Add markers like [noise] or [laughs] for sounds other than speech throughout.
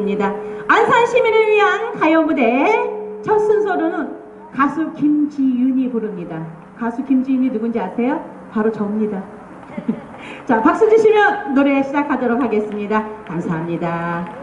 입니다. 안산 시민을 위한 가요 무대 첫 순서로는 가수 김지윤이 부릅니다. 가수 김지윤이 누군지 아세요? 바로 저입니다. [laughs] 자, 박수 주시면 노래 시작하도록 하겠습니다. 감사합니다.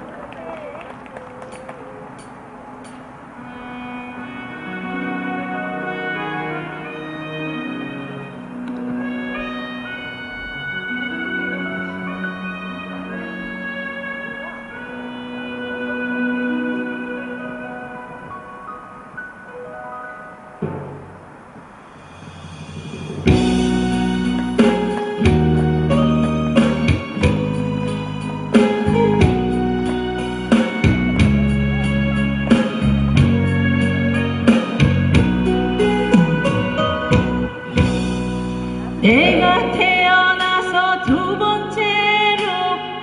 내가 태어나서 두 번째로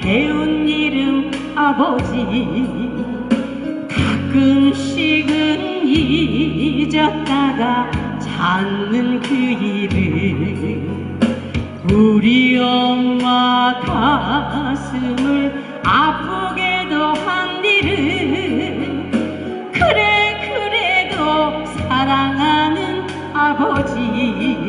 배운 이름 아버지. 가끔씩은 잊었다가 찾는 그 이름. 우리 엄마 가슴을 아프게도 한 일은 그래 그래도 사랑하는 아버지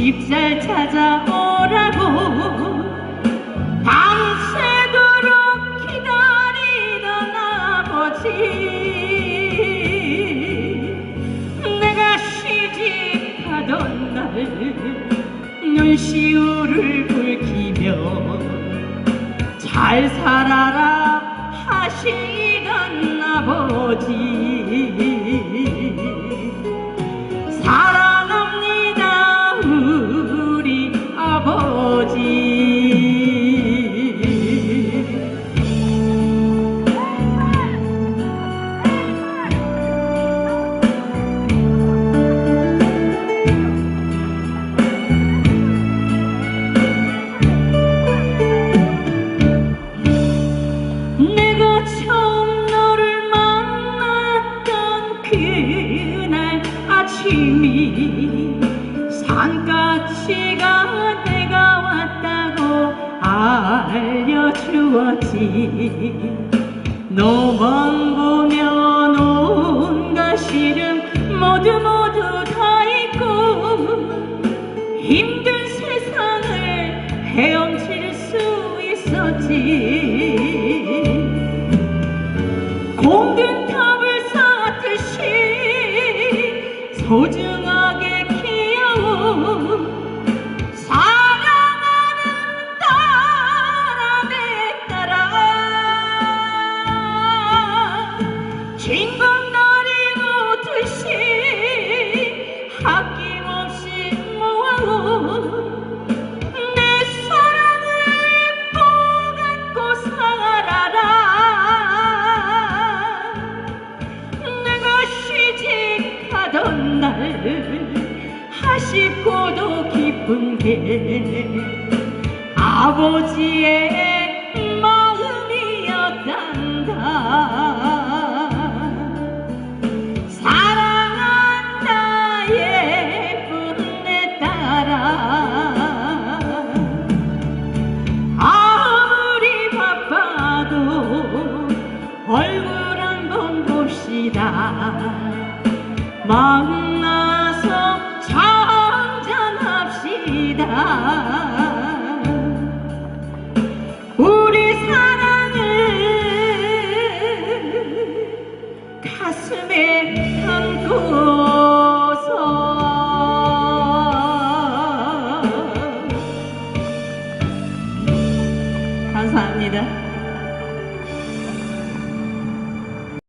집잘 찾아오라고. 밤새도록 기다리던 아버지. 내가 시집가던 날 눈시울을 붉히며 잘 살아라 하시던 아버지 산까치가 내가 왔다고 알려주었지. 너만 보면 온갖 시름 모두 모두 다 잊고 힘든 세상을 헤엄칠 수 있었지. 공든 탑을 쌓듯이 소중 아버지의 जाएगा।